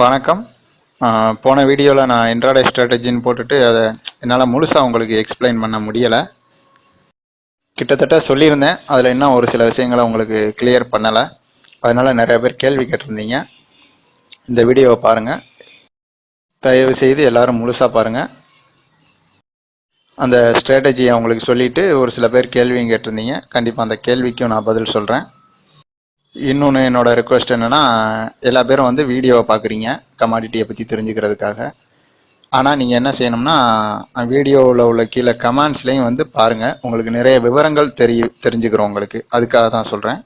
வணக்கம். போன வீடியோவில் நான் இன்ட்ராடே ஸ்ட்ராட்டஜின்னு போட்டுட்டு அதை என்னால் முழுசாக உங்களுக்கு எக்ஸ்பிளைன் பண்ண முடியலை. கிட்டத்தட்ட சொல்லியிருந்தேன். அதில் இன்னும் ஒரு சில விஷயங்களை உங்களுக்கு கிளியர் பண்ணலை. அதனால் நிறைய பேர் கேள்வி கேட்டிருந்தீங்க. இந்த வீடியோவை பாருங்கள் தயவு செய்து எல்லோரும் முழுசாக பாருங்கள் அந்த ஸ்ட்ராட்டஜியை உங்களுக்கு சொல்லிவிட்டு ஒரு சில பேர் கேள்வியும் கேட்டிருந்தீங்க. கண்டிப்பாக அந்த கேள்விக்கும் நான் பதில் சொல்கிறேன் இன்னொன்று என்னோட ரெக்வஸ்ட் என்னன்னா எல்லா பேரும் வந்து வீடியோவை பார்க்குறீங்க கமாடிட்டியை பற்றி தெரிஞ்சுக்கிறதுக்காக. ஆனால் நீங்கள் என்ன செய்யணும்னா வீடியோவில் உள்ள கீழே கமெண்ட்ஸ்லையும் வந்து பாருங்கள் உங்களுக்கு நிறைய விவரங்கள் தெரிய தெரிஞ்சுக்கிறோம் உங்களுக்கு. அதுக்காக தான் சொல்கிறேன்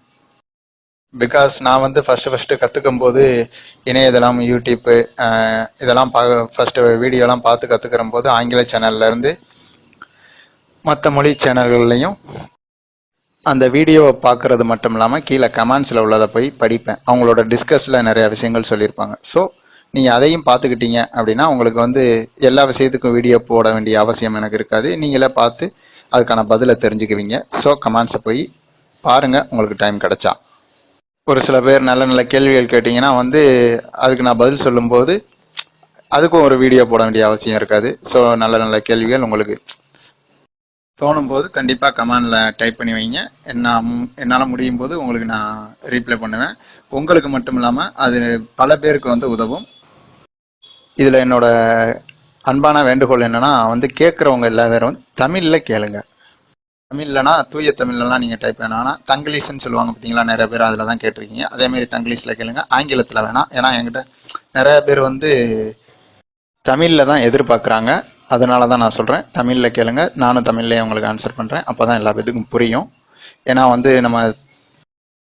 பிகாஸ் நான் வந்து ஃபஸ்ட்டு ஃபஸ்ட்டு கற்றுக்கும் போது இணையதளம் யூடியூப்பு இதெல்லாம் பா ஃபஸ்ட்டு வீடியோலாம் பார்த்து கற்றுக்கிற போது ஆங்கில சேனல்லேருந்து மற்ற மொழி சேனல்கள்லையும் அந்த வீடியோவை பார்க்கறது மட்டும் இல்லாமல் கீழே கமெண்ட்ஸில் உள்ளதை போய் படிப்பேன். அவங்களோட டிஸ்கஸில் நிறைய விஷயங்கள் சொல்லியிருப்பாங்க. ஸோ நீங்கள் அதையும் பார்த்துக்கிட்டீங்க அப்படின்னா உங்களுக்கு வந்து எல்லா விஷயத்துக்கும் வீடியோ போட வேண்டிய அவசியம் எனக்கு இருக்காது. நீங்களே பார்த்து அதுக்கான பதிலை தெரிஞ்சுக்குவீங்க. ஸோ கமெண்ட்ஸை போய் பாருங்கள் உங்களுக்கு டைம் கிடைச்சா. ஒரு சில பேர் நல்ல நல்ல கேள்விகள் கேட்டிங்கன்னா வந்து அதுக்கு நான் பதில் சொல்லும்போது அதுக்கும் ஒரு வீடியோ போட வேண்டிய அவசியம் இருக்காது. ஸோ நல்ல நல்ல கேள்விகள் உங்களுக்கு தோணும் போது கண்டிப்பாக கமெண்டில் டைப் பண்ணி வைங்க. என்ன என்னால் முடியும் போது உங்களுக்கு நான் ரீப்ளை பண்ணுவேன். உங்களுக்கு மட்டும் இல்லாமல் அது பல பேருக்கு வந்து உதவும். இதில் என்னோட அன்பான வேண்டுகோள் என்னன்னா வந்து கேட்குறவங்க எல்லா பேரும் தமிழில் கேளுங்க. தமிழ்லனா தூய தமிழ்லலாம் நீங்கள் டைப் வேணாம் தங்கிலீஷ்னு சொல்லுவாங்க பார்த்தீங்களா நிறைய பேர் அதில் தான் கேட்டிருக்கீங்க. அதேமாரி தங்கிலீஷில் கேளுங்க. ஆங்கிலத்தில் வேணாம். ஏன்னா என்கிட்ட நிறைய பேர் வந்து தமிழில் தான் எதிர்பார்க்குறாங்க. அதனால தான் நான் சொல்கிறேன் தமிழில் கேளுங்க. நானும் தமிழ்லேயே உங்களுக்கு ஆன்சர் பண்ணுறேன் அப்போ தான் எல்லா பேத்துக்கும் புரியும். ஏன்னா வந்து நம்ம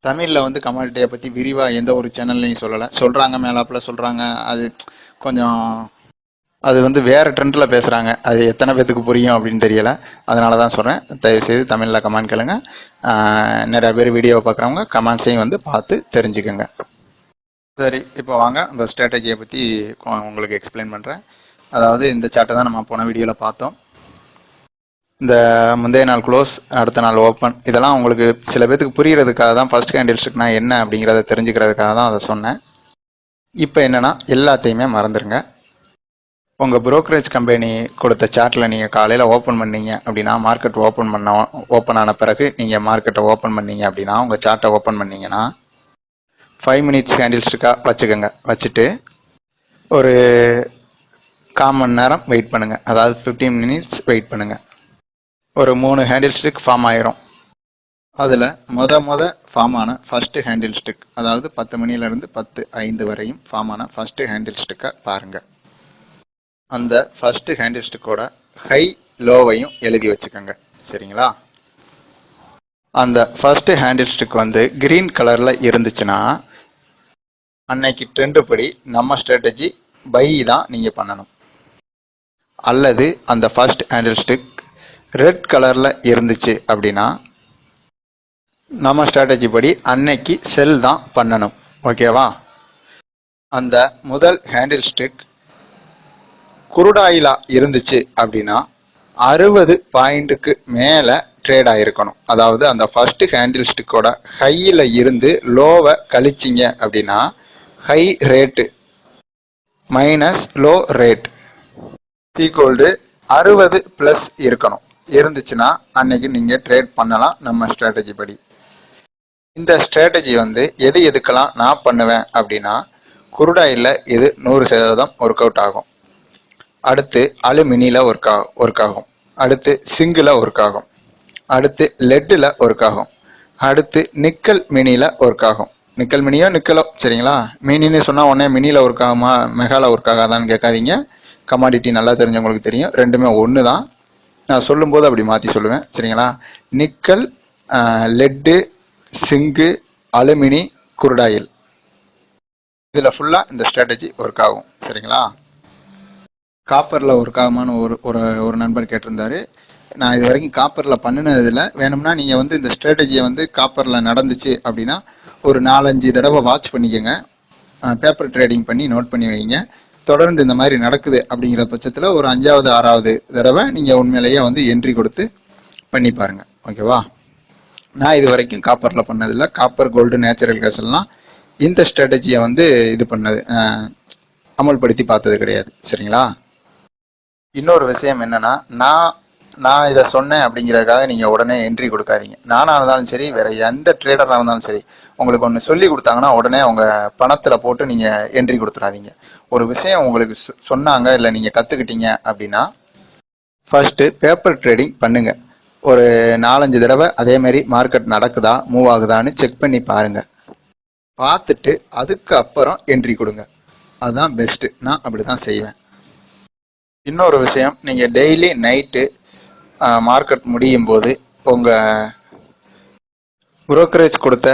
தமிழில் வந்து கமாடிட்டியை பற்றி விரிவாக எந்த ஒரு சேனல்லையும் சொல்லலை. சொல்கிறாங்க மேலாப்பில் சொல்கிறாங்க அது கொஞ்சம் அது வந்து வேறு ட்ரெண்டில் பேசுகிறாங்க அது எத்தனை பேத்துக்கு புரியும் அப்படின்னு தெரியல. அதனால தான் சொல்கிறேன் தயவுசெய்து தமிழில் கமெண்ட் கேளுங்க. நிறையா பேர் வீடியோவை பார்க்குறவங்க கமெண்ட்ஸையும் வந்து பார்த்து தெரிஞ்சுக்கோங்க. சரி இப்போ வாங்க. அந்த ஸ்ட்ராட்டஜியை பற்றி உங்களுக்கு எக்ஸ்பிளைன் பண்ணுறேன் அதாவது இந்த சார்ட்டை தான் நம்ம போன வீடியோவில் பார்த்தோம். இந்த முந்தைய நாள் க்ளோஸ் அடுத்த நாள் ஓப்பன் இதெல்லாம் உங்களுக்கு சில பேத்துக்கு புரியறதுக்காக தான் ஃபர்ஸ்ட் கேண்டில்ஸ்டுக்குனா என்ன அப்படிங்கிறத தெரிஞ்சுக்கிறதுக்காக தான் அதை சொன்னேன். இப்போ என்னென்னா எல்லாத்தையுமே மறந்துடுங்க உங்கள் புரோக்கரேஜ் கம்பெனி கொடுத்த சார்ட்டில் நீங்கள் காலையில் ஓப்பன் பண்ணீங்க அப்படின்னா மார்க்கெட் ஓப்பன் பண்ண ஓப்பன் ஆன பிறகு நீங்கள் மார்க்கெட்டை ஓப்பன் பண்ணீங்க அப்படின்னா உங்கள் சார்ட்டை ஓப்பன் பண்ணீங்கன்னா ஃபைவ் மினிட்ஸ் கேண்டில்ஸ்டுக்காக வச்சுக்கோங்க. வச்சுட்டு ஒரு கால் மணி நேரம் வெயிட் பண்ணுங்கள் அதாவது ஃபிஃப்டீன் மினிட்ஸ் வெயிட் பண்ணுங்கள் ஒரு மூணு ஹேண்டில் ஸ்டிக் ஃபார்ம் ஆயிரும். அதில் மொத மொத ஃபார்ம் ஆன ஹேண்டில் ஸ்டிக் அதாவது பத்து மணிலேருந்து பத்து ஐந்து வரையும் ஃபார்ம் ஆன ஹேண்டில் ஸ்டிக்கை பாருங்கள் அந்த ஃபஸ்ட்டு ஹேண்டில் ஸ்டிக்கோட ஹை லோவையும் எழுதி வச்சுக்கோங்க. சரிங்களா? அந்த ஃபஸ்ட்டு ஹேண்டில் ஸ்டிக் வந்து கிரீன் கலரில் இருந்துச்சுன்னா அன்னைக்கு ட்ரெண்டு படி நம்ம ஸ்ட்ராட்டஜி பை தான் நீங்கள் பண்ணணும். அல்லது அந்த ஃபர்ஸ்ட் ஹேண்டில் ஸ்டிக் ரெட் கலரில் இருந்துச்சு அப்படின்னா நம்ம ஸ்ட்ராட்டஜி படி அன்னைக்கு செல் தான் பண்ணணும். ஓகேவா அந்த முதல் ஹேண்டில் ஸ்டிக் குருடாயிலா இருந்துச்சு அப்படின்னா அறுபது பாயிண்ட்டுக்கு மேலே ட்ரேட் ஆகிருக்கணும் அதாவது அந்த ஃபர்ஸ்ட் ஹேண்டில் ஸ்டிக்கோட ஹையில் இருந்து லோவை கழிச்சிங்க அப்படின்னா high rate minus low rate equal to அறுபது ப்ளஸ் இருக்கணும். இருந்துச்சுன்னா அன்னைக்கு நீங்கள் ட்ரேட் பண்ணலாம் நம்ம ஸ்ட்ராட்டஜி படி. இந்த ஸ்ட்ராட்டஜி வந்து எது எதுக்கெல்லாம் நான் பண்ணுவேன் அப்படின்னா குருடாயில் இது நூறு சதவீதம் ஒர்க் அவுட் ஆகும். அடுத்து அலுமினியில் ஒர்க் ஆகும் ஒர்க் ஆகும். அடுத்து சிங்கில் ஒர்க் ஆகும். அடுத்து லெட்டில் ஒர்க் ஆகும். அடுத்து நிக்கல் மினியில் ஒர்க் ஆகும். நிக்கல் மினியோ நிக்கலோ சரிங்களா? மினின்னு சொன்னால் உடனே மினியில் ஒர்க் ஆகுமா? மெகால ஒர்க் ஆகாதான்னு கேட்காதீங்க. கமாடிட்டி நல்லா தெரிஞ்சவங்களுக்கு தெரியும். ரெண்டுமே ஒன்று தான் நான் சொல்லும்போது அப்படி மாற்றி சொல்லுவேன். சரிங்களா? Nickel lead zinc alumni crude oil. இதில் ஃபுல்லாக இந்த ஸ்ட்ராட்டஜி ஒர்க் ஆகும். சரிங்களா? காப்பரில் ஒர்க் ஆகுமான்னு ஒரு ஒரு ஒரு நண்பர் கேட்டிருந்தாரு. நான் இது வரைக்கும் காப்பரில் பண்ணினதில் வேணும்னா நீங்கள் வந்து இந்த ஸ்ட்ராட்டஜியை வந்து காப்பரில் நடந்துச்சு அப்படின்னா ஒரு நாலஞ்சு தடவை வாட்ச் பண்ணிக்கோங்க. பேப்பர் ட்ரேடிங் பண்ணி நோட் பண்ணி வைங்க. தொடர்ந்து இந்த மாதிரி நடக்குது அப்படிங்கிற பட்சத்தில் ஒரு அஞ்சாவது ஆறாவது தடவை நீங்கள் உண்மையிலேயே வந்து என்ட்ரி கொடுத்து பண்ணி பாருங்க. ஓகேவா? நான் இது வரைக்கும் காப்பரில் பண்ணதில்லை. காப்பர் கோல்டு நேச்சுரல் கேஸ் எல்லாம் இந்த ஸ்ட்ராட்டஜியை வந்து இது பண்ணது அமல்படுத்தி பார்த்தது கிடையாது. சரிங்களா? இன்னொரு விஷயம் என்னன்னா நான் நான் இதை சொன்னேன் அப்படிங்கிறதுக்காக நீங்கள் உடனே என்ட்ரி கொடுக்காதீங்க. நானாக இருந்தாலும் சரி வேற எந்த ட்ரேடராக இருந்தாலும் சரி உங்களுக்கு ஒன்று சொல்லி கொடுத்தாங்கன்னா உடனே அவங்க பணத்தில் போட்டு நீங்கள் என்ட்ரி கொடுத்துறாதீங்க. ஒரு விஷயம் உங்களுக்கு சொ- சொன்னாங்க இல்லை நீங்கள் கற்றுக்கிட்டீங்க அப்படின்னா ஃபர்ஸ்ட்டு பேப்பர் ட்ரேடிங் பண்ணுங்க. ஒரு நாலஞ்சு தடவை அதே மாதிரி மார்க்கெட் நடக்குதா மூவ் ஆகுதான்னு செக் பண்ணி பாருங்க. பார்த்துட்டு அதுக்கு அப்புறம் என்ட்ரி கொடுங்க. அதுதான் பெஸ்ட்டு நான் அப்படி தான் செய்வேன். இன்னொரு விஷயம் நீங்கள் டெய்லி நைட்டு மார்க்கெட் முடியும் போது உங்கள் புரோக்கரேஜ் கொடுத்த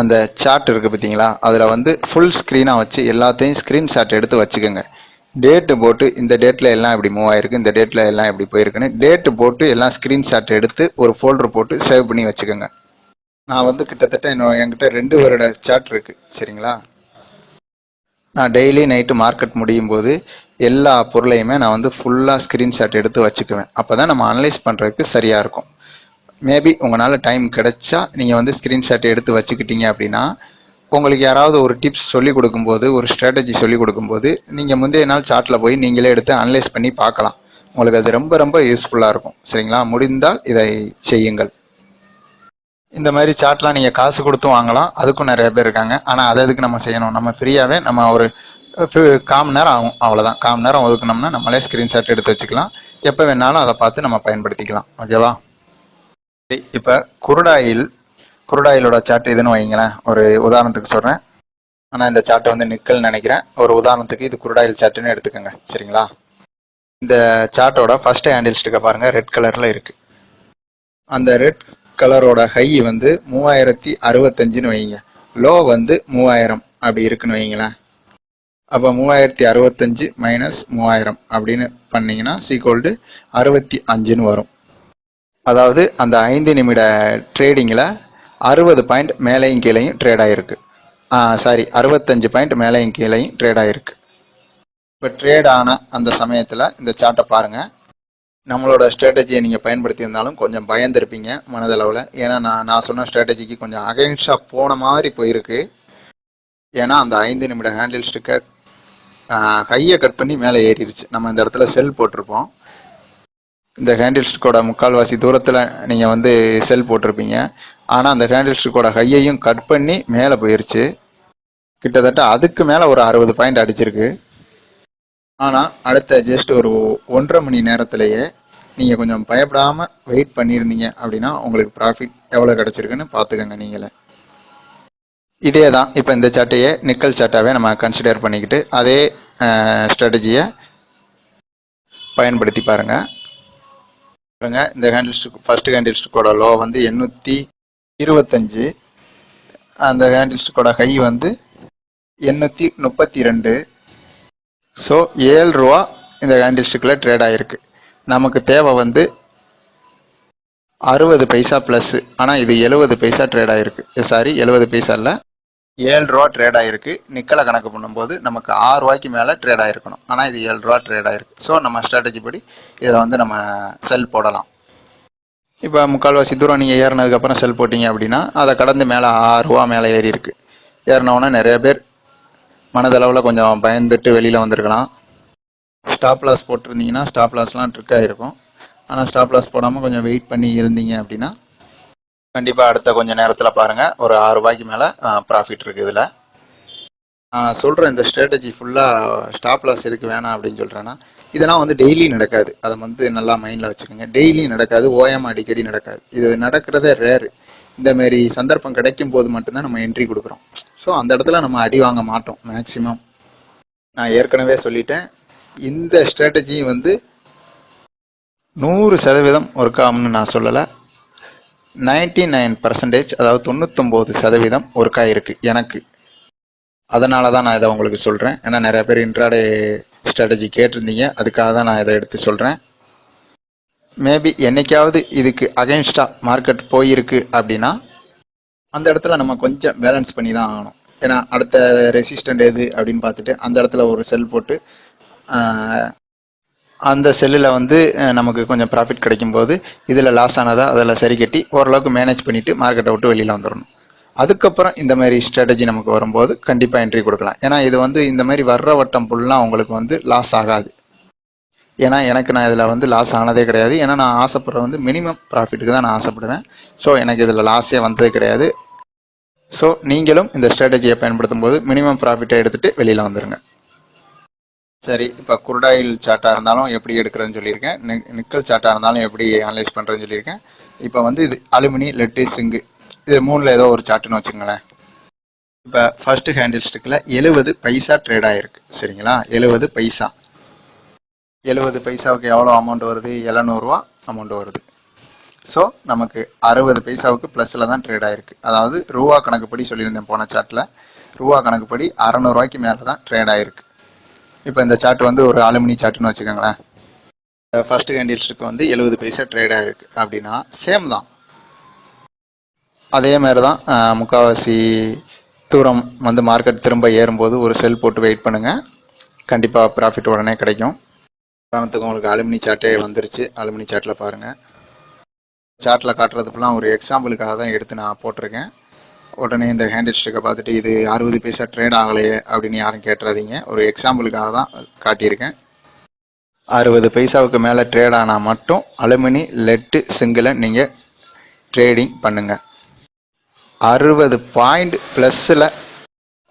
அந்த சார்ட் இருக்கு பார்த்தீங்களா? அதில் வந்து ஃபுல் ஸ்க்ரீனாக வச்சு எல்லாத்தையும் ஸ்க்ரீன்ஷாட் எடுத்து வச்சுக்கோங்க. டேட்டு போட்டு இந்த டேட்டில் எல்லாம் இப்படி மூவ் ஆயிருக்கு இந்த டேட்டில் எல்லாம் இப்படி போயிருக்குன்னு டேட்டு போட்டு எல்லாம் ஸ்க்ரீன்ஷாட் எடுத்து ஒரு ஃபோல்டர் போட்டு சேவ் பண்ணி வச்சுக்கோங்க. நான் வந்து கிட்டத்தட்ட என்னோட என்கிட்ட ரெண்டு வருட சார்ட் இருக்கு சரிங்களா? நான் டெய்லி நைட்டு மார்க்கெட் முடியும் போது எல்லா பொருளையுமே நான் வந்து ஃபுல்லாக ஸ்க்ரீன்ஷாட் எடுத்து வச்சுக்குவேன். அப்போ தான் நம்ம அனலைஸ் பண்ணுறதுக்கு சரியாக இருக்கும். மேபி உங்களால் டைம் கிடைச்சா நீங்கள் வந்து ஸ்க்ரீன்ஷாட் எடுத்து வச்சுக்கிட்டீங்க அப்படின்னா உங்களுக்கு யாராவது ஒரு டிப்ஸ் சொல்லி கொடுக்கும்போது ஒரு ஸ்ட்ராட்டஜி சொல்லிக் கொடுக்கும்போது நீங்கள் முந்தைய நாள் சார்ட்டில் போய் நீங்களே எடுத்து அனலைஸ் பண்ணி பார்க்கலாம். உங்களுக்கு அது ரொம்ப ரொம்ப யூஸ்ஃபுல்லாக இருக்கும். சரிங்களா? முடிந்தால் இதை செய்யுங்கள். இந்த மாதிரி சார்ட்லாம் நீங்கள் காசு கொடுத்து வாங்கலாம். அதுக்கும் நிறைய பேர் இருக்காங்க. ஆனால் அதை எதுக்கு நம்ம செய்யணும்? நம்ம ஃப்ரீயாகவே நம்ம ஒரு காம் நேரம் ஆகும். அவ்வளோதான் காம் நேரம் ஒதுக்கணும்னா நம்மளே ஸ்க்ரீன்ஷாட் எடுத்து வச்சுக்கலாம். எப்போ வேணாலும் அதை பார்த்து நம்ம பயன்படுத்திக்கலாம். ஓகேவா இப்போ குருடாயில் குருடாயிலோட சார்ட் இதுன்னு வைங்களேன் ஒரு உதாரணத்துக்கு சொல்கிறேன் ஆனால் இந்த சார்ட்டை வந்து நிக்கல் நினைக்கிறேன். ஒரு உதாரணத்துக்கு இது குருடாயில் சார்ட்டுன்னு எடுத்துக்கோங்க. சரிங்களா? இந்த சார்ட்டோட ஃபர்ஸ்ட் ஹேண்டில் ஸ்டிக்கை பாருங்க. ரெட் கலர்ல இருக்கு. அந்த ரெட் கலரோட ஹை வந்து மூவாயிரத்தி அறுபத்தஞ்சுன்னு வைங்க லோ வந்து மூவாயிரம் அப்படி இருக்குன்னு வைங்களேன் அப்போ மூவாயிரத்தி அறுபத்தஞ்சு மைனஸ் மூவாயிரம் அப்படின்னு பண்ணீங்கன்னா சீக்கோல்டு அறுபத்தி அஞ்சுன்னு வரும். அதாவது அந்த ஐந்து நிமிட ட்ரேடிங்கில் அறுபது பாயிண்ட் மேலேயும் கீழேயும் ட்ரேட் ஆகிருக்கு சாரி அறுபத்தஞ்சு பாயிண்ட் மேலேயும் கீழேயும் ட்ரேட் ஆகிருக்கு இப்போ ட்ரேட் ஆன அந்த சமயத்தில் இந்த சார்ட்டை பாருங்கள் நம்மளோட ஸ்ட்ராட்டஜியை நீங்கள் பயன்படுத்தியிருந்தாலும் கொஞ்சம் பயந்துருப்பீங்க மனதளவில். ஏன்னா நான் நான் சொன்ன ஸ்ட்ராட்டஜிக்கு கொஞ்சம் அகைன்ஸ்டாக போன மாதிரி போயிருக்கு. ஏன்னா அந்த ஐந்து நிமிட ஹேண்டில் ஸ்டிக்கர் கையை கட் பண்ணி மேலே ஏறிடுச்சு நம்ம இந்த இடத்துல செல் போட்டிருப்போம். இந்த ஹேண்டில் ஸ்டிக்கோட முக்கால்வாசி தூரத்தில் நீங்கள் வந்து செல் போட்டிருப்பீங்க. ஆனால் அந்த ஹேண்டில் ஸ்டிக்கோட கையையும் கட் பண்ணி மேலே போயிருச்சு. கிட்டத்தட்ட அதுக்கு மேலே ஒரு அறுபது பாயிண்ட் அடிச்சிருக்கு. ஆனால் அடுத்த ஜஸ்ட் ஒரு ஒன்றரை மணி நேரத்திலேயே நீங்கள் கொஞ்சம் பயப்படாமல் வெயிட் பண்ணியிருந்தீங்க அப்படின்னா உங்களுக்கு ப்ராஃபிட் எவ்வளோ கிடச்சிருக்குன்னு பார்த்துக்கோங்க நீங்களே. இதே தான் இப்போ இந்த சாட்டையே நிக்கல் சட்டாவே நம்ம கன்சிடர் பண்ணிக்கிட்டு அதே ஸ்ட்ராட்டஜியை பயன்படுத்தி பாருங்கள் பாருங்க இந்த ஹேண்டில் ஃபர்ஸ்ட் ஹேண்டில் ஸ்டிக்கோட லோ வந்து எண்ணூற்றி இருபத்தஞ்சு. அந்த ஹேண்டில் ஸ்டிக்கோட ஹை வந்து எண்ணூற்றி முப்பத்தி ரெண்டு ஸோ ஏழு ரூபா இந்த ஹேண்டில் ஸ்டிக்கில் ட்ரேட் ஆகிருக்கு நமக்கு தேவை வந்து அறுபது பைசா ப்ளஸ்ஸு ஆனால் இது எழுபது பைசா ட்ரேட் ஆகிருக்கு சாரி எழுபது பைசா இல்லை ஏழு ரூபா ட்ரேட் ஆகிருக்கு நிக்கலை கணக்கு பண்ணும்போது நமக்கு ஆறு ரூபாய்க்கு மேலே ட்ரேட் ஆகிருக்கணும் ஆனால் இது ஏழு ரூபா ட்ரேட் ஆகிருக்கு ஸோ நம்ம ஸ்ட்ராட்டஜி படி இதில் வந்து நம்ம செல் போடலாம். இப்போ முக்கால்வாசி தூரம் நீங்கள் ஏறினதுக்கப்புறம் செல் போட்டீங்க அப்படின்னா அதை கடந்து மேலே ஆறு ரூபா மேலே ஏறி இருக்கு ஏறினவுன்னா நிறைய பேர் மனதளவில் கொஞ்சம் பயந்துட்டு வெளியில் வந்திருக்கலாம். ஸ்டாப் லாஸ் போட்டிருந்தீங்கன்னா ஸ்டாப் லாஸ்லாம் ட்ரிக் ஆகிருக்கும் ஆனால் ஸ்டாப் லாஸ் போடாமல் கொஞ்சம் வெயிட் பண்ணி இருந்தீங்க அப்படின்னா கண்டிப்பாக அடுத்த கொஞ்சம் நேரத்தில் பாருங்கள் ஒரு ஆறு ரூபாய்க்கு மேலே ப்ராஃபிட் இருக்குது இதில். நான் சொல்கிற இந்த ஸ்ட்ராட்டஜி ஃபுல்லாக ஸ்டாப் லாஸ் எதுக்கு வேணாம் அப்படின்னு சொல்கிறேன்னா இதெல்லாம் வந்து டெய்லி நடக்காது. அதை வந்து நல்லா மைண்டில் வச்சுக்கோங்க. டெய்லி நடக்காது ஓயம் அடிக்கடி நடக்காது. இது நடக்கிறதே ரேரு இந்த மாதிரி சந்தர்ப்பம் கிடைக்கும் போது மட்டும்தான் நம்ம என்ட்ரி கொடுக்குறோம். ஸோ அந்த இடத்துல நம்ம அடி வாங்க மாட்டோம் மேக்சிமம் நான் ஏற்கனவே சொல்லிட்டேன். இந்த ஸ்ட்ராட்டஜி வந்து நூறு சதவீதம் ஒர்க் ஆகும்னு நான் சொல்லலை. நைன்டி நைன் பர்சன்டேஜ் அதாவது தொண்ணூத்தொம்பது சதவீதம் ஒர்க் ஆகிருக்கு எனக்கு. அதனால தான் நான் இதை உங்களுக்கு சொல்கிறேன் ஏன்னா நிறைய பேர் இன்ட்ராடே ஸ்ட்ராட்டஜி கேட்டிருந்தீங்க. அதுக்காக தான் நான் இதை எடுத்து சொல்கிறேன் மேபி என்னைக்காவது இதுக்கு அகைன்ஸ்டாக மார்க்கெட் போயிருக்கு அப்படின்னா அந்த இடத்துல நம்ம கொஞ்சம் பேலன்ஸ் பண்ணி தான் ஆகணும். ஏன்னா அடுத்த ரெசிஸ்டன்ட் எது அப்படின்னு பார்த்துட்டு அந்த இடத்துல ஒரு செல் போட்டு அந்த செல்லில் வந்து நமக்கு கொஞ்சம் ப்ராஃபிட் கிடைக்கும்போது இதில் லாஸ் ஆனதா அதில் சரி கட்டி ஓரளவுக்கு மேனேஜ் பண்ணிவிட்டு மார்க்கெட்டை விட்டு வெளியில் வந்துடணும் அதுக்கப்புறம் இந்த மாதிரி ஸ்ட்ராட்டஜி நமக்கு வரும்போது கண்டிப்பாக என்ட்ரி கொடுக்கலாம். ஏன்னா இது வந்து இந்த மாதிரி வர்ற வட்டம் ஃபுல்லாக உங்களுக்கு வந்து லாஸ் ஆகாது. ஏன்னா எனக்கு நான் இதில் வந்து லாஸ் ஆனதே கிடையாது. ஏன்னா நான் ஆசைப்படுற வந்து மினிமம் ப்ராஃபிட்டுக்கு தான் நான் ஆசைப்படுவேன். ஸோ எனக்கு இதில் லாஸே வந்தது கிடையாது. ஸோ நீங்களும் இந்த ஸ்ட்ராட்டஜியை பயன்படுத்தும் போது மினிமம் ப்ராஃபிட்டை எடுத்துகிட்டு வெளியில் வந்துடுங்க சரி இப்போ குருடாயில் சார்ட்டாக இருந்தாலும் எப்படி எடுக்கிறதுன்னு சொல்லியிருக்கேன். நி- நிக்கல் சார்ட்டாக இருந்தாலும் எப்படி அனலைஸ் பண்ணுறதுன்னு சொல்லியிருக்கேன். இப்போ வந்து இது அலுமினி லெட்டு சிங்கு. இது மூணில் ஏதோ ஒரு சார்ட்டுன்னு வச்சுங்களேன் இப்போ ஃபர்ஸ்ட் ஹேண்டில் ஸ்டிக்கில் எழுபது பைசா ட்ரேட் ஆகிருக்கு சரிங்களா? எழுபது பைசா. எழுபது பைசாவுக்கு எவ்வளோ அமௌண்ட் வருது? எழுநூறுவா அமௌண்ட் வருது. ஸோ நமக்கு அறுபது பைசாவுக்கு ப்ளஸில் தான் ட்ரேட் ஆயிருக்கு. அதாவது ரூபா கணக்குப்படி சொல்லியிருந்தேன் போன சார்ட்டில் ரூபா கணக்குப்படி அறநூறுவாய்க்கு மேலே தான் ட்ரேட் ஆயிருக்கு. இப்போ இந்த சார்ட் வந்து ஒரு அலுமினி சார்ட்னு வச்சுக்கோங்களேன். ஃபர்ஸ்ட் கேண்டில்ஸுக்கு வந்து எழுபது பைசா ட்ரேட் ஆயிருக்கு அப்படின்னா சேம் தான். அதே மாதிரி தான் முக்கால்வாசி முக்காவாசி தூரம் வந்து மார்க்கெட் திரும்ப ஏறும்போது ஒரு செல் போட்டு வெயிட் பண்ணுங்க. கண்டிப்பாக ப்ராஃபிட் உடனே கிடைக்கும். உதாரணத்துக்கு உங்களுக்கு அலுமினி சார்ட்டே வந்துருச்சு. அலுமினி சார்ட்டில் பாருங்கள் சார்ட்டில் காட்டுறதுக்குலாம் ஒரு எக்ஸாம்பிளுக்காக தான் எடுத்து நான் போட்டிருக்கேன். உடனே இந்த ஹேண்டில் ஸ்டிக்கை பார்த்துட்டு இது அறுபது பைசா ட்ரேட் ஆகலையே அப்படின்னு யாரும் கேட்டுறாதீங்க. ஒரு எக்ஸாம்பிளுக்காக தான் காட்டியிருக்கேன். அறுபது பைசாவுக்கு மேலே ட்ரேட் ஆனால் மட்டும் அலுமினி லெட்டு சிங்கிளை நீங்கள் ட்ரேடிங் பண்ணுங்கள் அறுபது பாயிண்ட் ப்ளஸ்ஸில்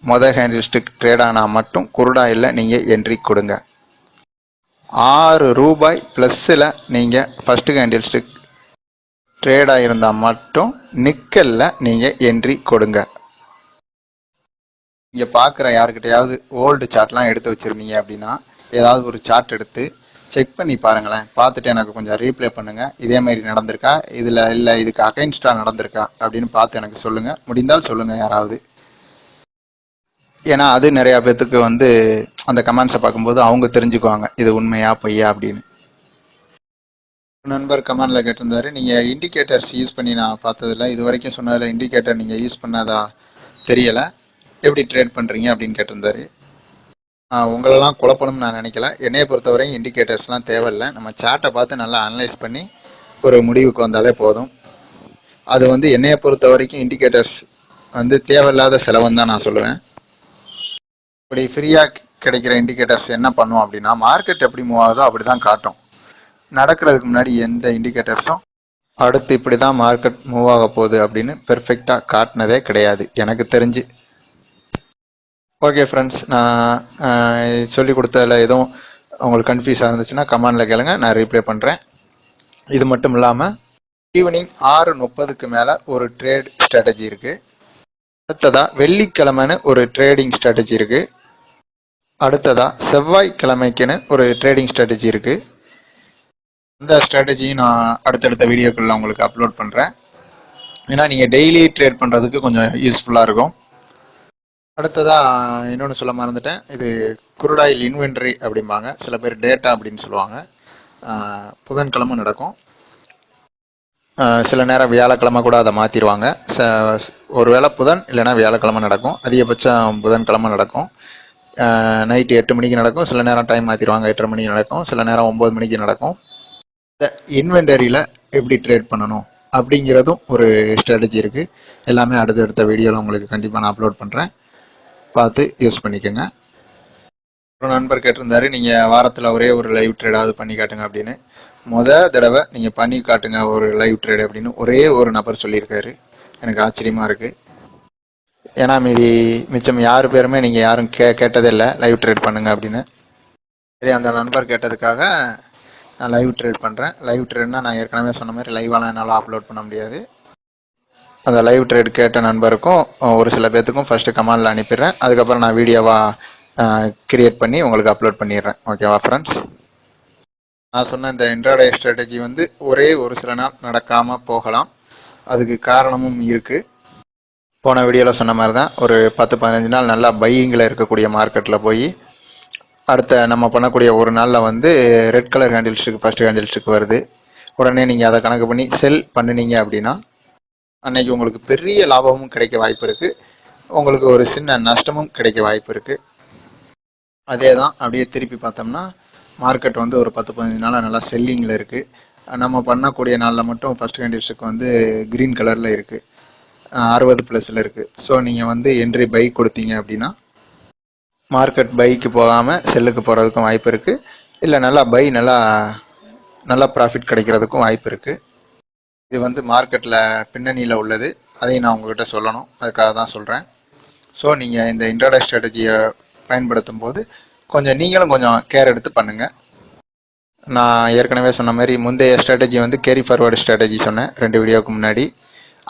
மொதல் ஹேண்டில் ஸ்டிக் ட்ரேட் ஆனால் மட்டும் குருடாயில் நீங்கள் என்ட்ரி கொடுங்க. ஆறு ரூபாய் ப்ளஸ்ஸில் நீங்கள் ஃபஸ்ட்டு ஹேண்டில் ஸ்டிக் ட்ரேடாக இருந்தால் மட்டும் நிக்கலில் நீங்கள் என்ட்ரி கொடுங்க. இங்கே பார்க்குற யாருக்கிட்டையாவது ஓல்டு சார்ட்லாம் எடுத்து வச்சுருந்தீங்க அப்படின்னா ஏதாவது ஒரு சார்ட் எடுத்து செக் பண்ணி பாருங்களேன். பார்த்துட்டு எனக்கு கொஞ்சம் ரீப்ளே பண்ணுங்கள் இதே மாதிரி நடந்திருக்கா? இதில் இல்லை இதுக்கு அகைன்ஸ்டாக நடந்திருக்கா? அப்படின்னு பார்த்து எனக்கு சொல்லுங்கள் முடிந்தால் சொல்லுங்கள் யாராவது. ஏன்னா அது நிறையா பேர்த்துக்கு வந்து அந்த கமெண்ட்ஸை பார்க்கும்போது அவங்க தெரிஞ்சுக்குவாங்க. இது உண்மையா பொய்யா அப்படின்னு. நண்பர் கமெண்ட்ல கேட்டிருந்தாரு. நீங்க இண்டிகேட்டர்ஸ் யூஸ் பண்ணி நான் பார்த்ததில்ல. இது வரைக்கும் சொன்னதில் இண்டிகேட்டர் நீங்க யூஸ் பண்ணாதா தெரியல. எப்படி ட்ரேட் பண்றீங்க அப்படின்னு கேட்டிருந்தாரு. உங்களெல்லாம் குழப்பணும்னு நான் நினைக்கல. என்னைய பொறுத்தவரை இண்டிகேட்டர்ஸ்லாம் தேவையில்லை. நம்ம சார்ட்டை பார்த்து நல்லா அனலைஸ் பண்ணி ஒரு முடிவுக்கு வந்தாலே போதும். அது வந்து என்னைய பொறுத்த வரைக்கும் இண்டிகேட்டர்ஸ் வந்து தேவையில்லாத செலவுன்னு தான் நான் சொல்லுவேன். இப்படி ஃப்ரீயாக கிடைக்கிற இண்டிகேட்டர்ஸ் என்ன பண்ணுவோம் அப்படின்னா மார்க்கெட் எப்படி மூவ் ஆகுதோ அப்படி தான் காட்டும். நடக்கிறதுக்கு முன்னாடி எந்த இண்டிகேட்டர்ஸும் அடுத்து இப்படி தான் மார்க்கெட் மூவ் ஆக போகுது அப்படின்னு பெர்ஃபெக்டாக காட்டினதே கிடையாது. எனக்கு தெரிஞ்சு. ஓகே ஃப்ரெண்ட்ஸ் நான் சொல்லி கொடுத்ததில் எதுவும் உங்களுக்கு கன்ஃபியூஸாக இருந்துச்சுன்னா கமெண்டில் கேளுங்க. நான் ரீப்ளே பண்ணுறேன் இது மட்டும் இல்லாமல் ஈவினிங் ஆறு முப்பதுக்கு மேலே ஒரு ட்ரேட் ஸ்ட்ராட்டஜி இருக்குது அடுத்ததா வெள்ளிக்கிழமைன்னு ஒரு ட்ரேடிங் ஸ்ட்ராட்டஜி இருக்குது அடுத்ததா செவ்வாய்க்கிழமைக்குன்னு ஒரு ட்ரேடிங் ஸ்ட்ராட்டஜி இருக்குது இந்த ஸ்ட்ராட்டஜியும் நான் அடுத்தடுத்த வீடியோக்குள்ள உங்களுக்கு அப்லோட் பண்ணுறேன் ஏன்னா நீங்கள் டெய்லி ட்ரேட் பண்ணுறதுக்கு கொஞ்சம் யூஸ்ஃபுல்லாக இருக்கும். அடுத்ததாக இன்னொன்று சொல்ல மறந்துட்டேன். இது குருடாயில் இன்வென்ட்ரி அப்படிம்பாங்க. சில பேர் டேட்டா அப்படின்னு சொல்லுவாங்க. புதன்கிழமை நடக்கும். சில நேரம் வியாழக்கிழமை கூட அதை மாற்றிடுவாங்க ச ஒருவேளை புதன் இல்லைன்னா வியாழக்கிழமை நடக்கும். அதிகபட்சம் புதன்கிழமை நடக்கும். நைட்டு எட்டு மணிக்கு நடக்கும். சில நேரம் டைம் மாற்றிடுவாங்க எட்டரை மணிக்கு நடக்கும். சில நேரம் ஒம்பது மணிக்கு நடக்கும். இன்வென்டரியில் எப்படி ட்ரேட் பண்ணணும் அப்படிங்கிறதும் ஒரு ஸ்ட்ராட்டஜி இருக்குது எல்லாமே அடுத்தடுத்த வீடியோவில் உங்களுக்கு கண்டிப்பாக நான் அப்லோட் பண்ணுறேன் பார்த்து யூஸ் பண்ணிக்கோங்க. ஒரு நண்பர் கேட்டிருந்தாரு நீங்கள் வாரத்தில் ஒரே ஒரு லைவ் ட்ரேடாவது பண்ணி காட்டுங்க அப்படின்னு. முத தடவை நீங்கள் பண்ணி காட்டுங்க ஒரு லைவ் ட்ரேடு அப்படின்னு ஒரே ஒரு நபர் சொல்லியிருக்காரு. எனக்கு ஆச்சரியமாக இருக்குது ஏன்னா மீதி மிச்சம் யார் பேருமே நீங்கள் யாரும் கே கேட்டதே இல்லை. லைவ் ட்ரேட் பண்ணுங்க அப்படின்னு. சரி அந்த நண்பர் கேட்டதுக்காக நான் லைவ் ட்ரேட் பண்ணுறேன் லைவ் ட்ரேட்னா நான் ஏற்கனவே சொன்ன மாதிரி லைவாலாம் என்னால் அப்லோட் பண்ண முடியாது. அந்த லைவ் ட்ரேட் கேட்ட நண்பருக்கும் ஒரு சில பேர்த்துக்கும் ஃபஸ்ட்டு கமெண்ட்ல அனுப்பிடுறேன். அதுக்கப்புறம் நான் வீடியோவாக கிரியேட் பண்ணி உங்களுக்கு அப்லோட் பண்ணிடுறேன். ஓகேவா ஃப்ரெண்ட்ஸ் நான் சொன்ன இந்த இன்ட்ராடே ஸ்ட்ராட்டஜி வந்து ஒரே ஒரு சில நாள் நடக்காமல் போகலாம். அதுக்கு காரணமும் இருக்குது போன வீடியோவில் சொன்ன மாதிரி தான் ஒரு பத்து பதினஞ்சு நாள் நல்லா பையிங்கில் இருக்கக்கூடிய மார்க்கெட்டில் போய் அடுத்த நம்ம பண்ணக்கூடிய ஒரு நாளில் வந்து red colour handle stick first handle stick வருது. உடனே நீங்கள் அதை கணக்கு பண்ணி செல் பண்ணினீங்க அப்படின்னா அன்னைக்கு உங்களுக்கு பெரிய லாபமும் கிடைக்க வாய்ப்பு இருக்குது உங்களுக்கு ஒரு சின்ன நஷ்டமும் கிடைக்க வாய்ப்பு இருக்குது அதே தான் அப்படியே திருப்பி பார்த்தோம்னா மார்க்கெட் வந்து ஒரு பத்து பதினஞ்சு நாளாக நல்லா செல்லிங்கில் இருக்குது நம்ம பண்ணக்கூடிய நாளில் மட்டும் ஃபர்ஸ்ட் கண்டிஷனுக்கு வந்து க்ரீன் கலரில் இருக்குது அறுபது ப்ளஸில் இருக்குது ஸோ நீங்கள் வந்து என்ட்ரி பை கொடுத்தீங்க அப்படின்னா மார்க்கெட் பைக்கு போகாமல் செல்லுக்கு போகிறதுக்கும் வாய்ப்பு இருக்குது இல்லை நல்லா பை நல்லா நல்லா ப்ராஃபிட் கிடைக்கிறதுக்கும் வாய்ப்பு இருக்குது இது வந்து மார்க்கெட்டில் பின்னணியில் உள்ளது. அதையும் நான் உங்கள்கிட்ட சொல்லணும். அதுக்காக தான் சொல்கிறேன் ஸோ நீங்கள் இந்த இன்ட்ராடே ஸ்ட்ராட்டஜியை பயன்படுத்தும் போது கொஞ்சம் நீங்களும் கொஞ்சம் கேர் எடுத்து பண்ணுங்கள் நான் ஏற்கனவே சொன்ன மாதிரி முந்தைய ஸ்ட்ராட்டஜி வந்து கேரி ஃபார்வர்டு ஸ்ட்ராட்டஜி சொன்னேன். ரெண்டு வீடியோவுக்கு முன்னாடி.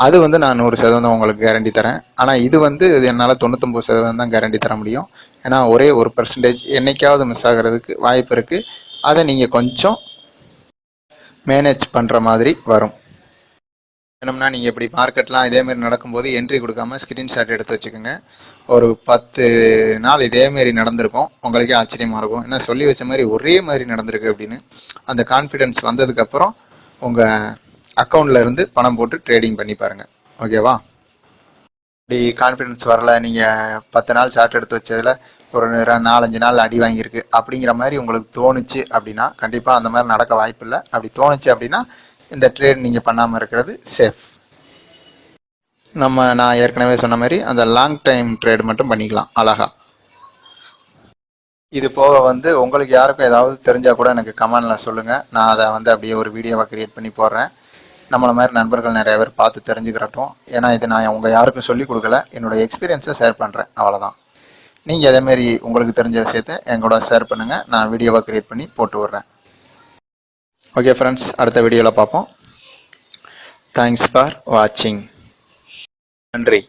அது வந்து நான் நூறு சதவீதம் உங்களுக்கு கேரண்டி தரேன். ஆனால் இது வந்து இது என்னால் தொண்ணூத்தொம்பது சதவீதம் தான் கேரண்டி தர முடியும். ஏன்னா ஒரே ஒரு பர்சன்டேஜ் என்னைக்காவது மிஸ் ஆகிறதுக்கு வாய்ப்பு இருக்குது அதை நீங்கள் கொஞ்சம் மேனேஜ் பண்ணுற மாதிரி வரும். வேணும்னா நீங்கள் இப்படி மார்க்கெட்லாம் இதேமாரி நடக்கும்போது என்ட்ரி கொடுக்காம ஸ்க்ரீன்ஷாட் எடுத்து வச்சுக்கோங்க. ஒரு பத்து நாள் இதேமாரி நடந்திருக்கும். உங்களுக்கே ஆச்சரியமாக இருக்கும். ஏன்னா சொல்லி வச்ச மாதிரி ஒரே மாதிரி நடந்திருக்கு அப்படின்னு. அந்த கான்ஃபிடென்ஸ் வந்ததுக்கப்புறம் உங்கள் அக்கௌண்ட்ல இருந்து பணம் போட்டு ட்ரேடிங் பண்ணி பாருங்க. ஓகேவா இப்படி கான்ஃபிடென்ஸ் வரல நீங்கள் பத்து நாள் சார்ட் எடுத்து வச்சதில் ஒரு நாலஞ்சு நாள் அடி வாங்கியிருக்கு அப்படிங்கிற மாதிரி உங்களுக்கு தோணுச்சு அப்படின்னா கண்டிப்பாக அந்த மாதிரி நடக்க வாய்ப்பு இல்லை. அப்படி தோணுச்சு அப்படின்னா இந்த ட்ரேட் நீங்கள் பண்ணாமல் இருக்கிறது சேஃப் நம்ம நான் ஏற்கனவே சொன்ன மாதிரி அந்த லாங் டைம் ட்ரேட் மட்டும் பண்ணிக்கலாம் அழகா. இது போக வந்து உங்களுக்கு யாருக்கும் ஏதாவது தெரிஞ்சா கூட எனக்கு கமெண்ட்ல சொல்லுங்க. நான் அதை வந்து அப்படியே ஒரு வீடியோவை கிரியேட் பண்ணி போடுறேன். நம்மள மாதிரி நண்பர்கள் நிறைய பேர் பார்த்து தெரிஞ்சுக்கிறட்டும். ஏன்னா இது நான் உங்க யாருக்கும் சொல்லி கொடுக்கல. என்னோட எக்ஸ்பீரியன்ஸை ஷேர் பண்றேன். அவ்வளவுதான். நீங்க அதே மாதிரி உங்களுக்கு தெரிஞ்ச விஷயத்த என் கூட ஷேர் பண்ணுங்க. நான் வீடியோவாக கிரியேட் பண்ணி போட்டு விடுறேன். ஓகே ஃப்ரெண்ட்ஸ் அடுத்த வீடியோவில் பார்ப்போம். தேங்க்ஸ் ஃபார் வாட்சிங் நன்றி.